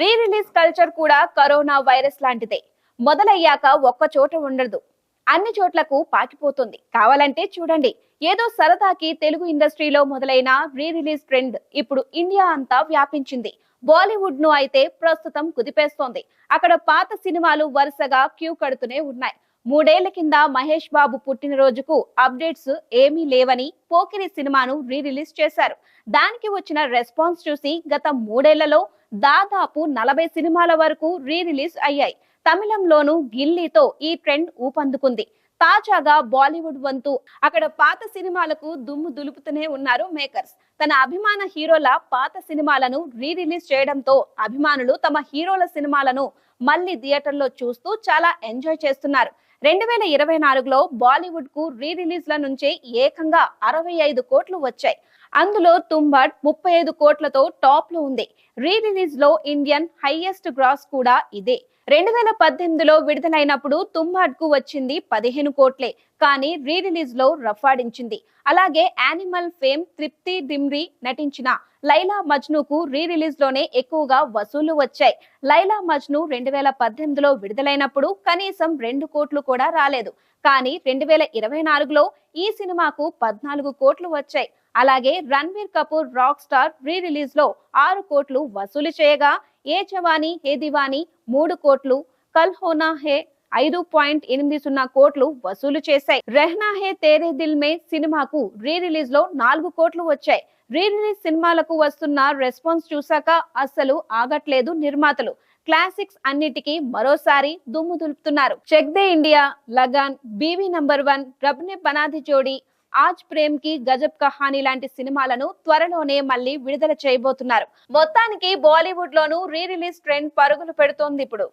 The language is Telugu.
రీ రిలీజ్ కల్చర్ కూడా కరోనా వైరస్ లాంటిదే. మొదలయ్యాక ఒక్క చోట ఉండదు. అన్ని చోట్లకు పాకిపోతుంది. కావాలంటే చూడండి. ఏదో సరదాకి తెలుగు ఇండస్ట్రీలో మొదలైన రీ రిలీజ్ ట్రెండ్ ఇప్పుడు ఇండియా అంతా వ్యాపించింది. బాలీవుడ్ను అయితే ప్రస్తుతం కుదిపేస్తోంది. అక్కడ పాత సినిమాలు వరుసగా క్యూ కడుతూనే ఉన్నాయి. మూడేళ్ళ కింద మహేష్ బాబు పుట్టినరోజుకు అప్డేట్స్ ఏమీ లేవని పోకిరి సినిమాను రీ రిలీజ్ చేశారు. దానికి వచ్చిన రెస్పాన్స్ చూసి గత మూడేళ్ళలో దాదాపు నలభై సినిమాల వరకు రీ రిలీజ్ అయ్యాయి. తమిళంలోనూ గిల్లీతో ఈ ట్రెండ్ ఊపందుకుంది. తాజాగా బాలీవుడ్ వంతు అక్కడ పాత సినిమాలకు దుమ్ము దులుపుతూనే ఉన్నారు మేకర్స్. తన అభిమాన హీరోల పాత సినిమాలను రీ రిలీజ్ చేయడంతో అభిమానులు తమ హీరోల సినిమాలను మళ్ళీ థియేటర్లో చూస్తూ చాలా ఎంజాయ్ చేస్తున్నారు. రెండు వేల ఇరవై నాలుగులో బాలీవుడ్కు రీ రిలీజ్ల నుంచే ఏకంగా అరవై ఐదు కోట్లు వచ్చాయి. అందులో తుంబడ్ ముప్పై ఐదు కోట్లతో టాప్లో ఉంది. రీ రిలీజ్లో ఇండియన్ హైయెస్ట్ గ్రాస్ కూడా ఇదే. రెండు వేల పద్దెనిమిదిలో విడుదలైనప్పుడు తుంబాడ్కు వచ్చింది పదిహేను కోట్లే కానీ రీ రిలీజ్లో రఫాడించింది అలాగే యానిమల్ ఫేమ్ తృప్తి డిమ్రీ నటించిన లైలా మజ్నుకు రీ రిలీజ్లోనే ఎక్కువగా వసూళ్ళు వచ్చాయి. లైలా మజ్ను రెండు వేల పద్దెనిమిదిలో విడుదలైనప్పుడు కనీసం రెండు కోట్లు కూడా రాలేదు. కానీ రెండు వేల ఇరవై నాలుగులో ఈ సినిమాకు పద్నాలుగు కోట్లు వచ్చాయి. అలాగే Ranveer Kapoor rock star re రిలీజ్లో ఆరు కోట్లు వసూలు చేయగా ఏ జవానీ హే దివానీ మూడు కోట్లు కల్ హోనా హే ఐదు పాయింట్ ఎనిమిది సున్నా కోట్లు వసూలు చేశాయి. రెహ్నా హే తేరే దిల్ మే సినిమాకు రీ రిలీజ్లో నాలుగు కోట్లు వచ్చాయి. రీ రిలీజ్ సినిమాలకు వస్తున్న రెస్పాన్స్ చూశాక అస్సలు ఆగట్లేదు నిర్మాతలు. క్లాసిక్స్ అన్నిటికీ మరోసారి దుమ్ము దులుపుతున్నారు. Chak De India Lagaan Biwi number one Rab Ne Bana Di Jodi ఆజ్ ప్రేమ్కి గజబ్ కహానీ లాంటి సినిమాలను త్వరలోనే మళ్ళీ విడుదల చేయబోతున్నారు. మొత్తానికి బాలీవుడ్ లోనూ రీ రిలీజ్ ట్రెండ్ పరుగులు పెడుతోంది ఇప్పుడు.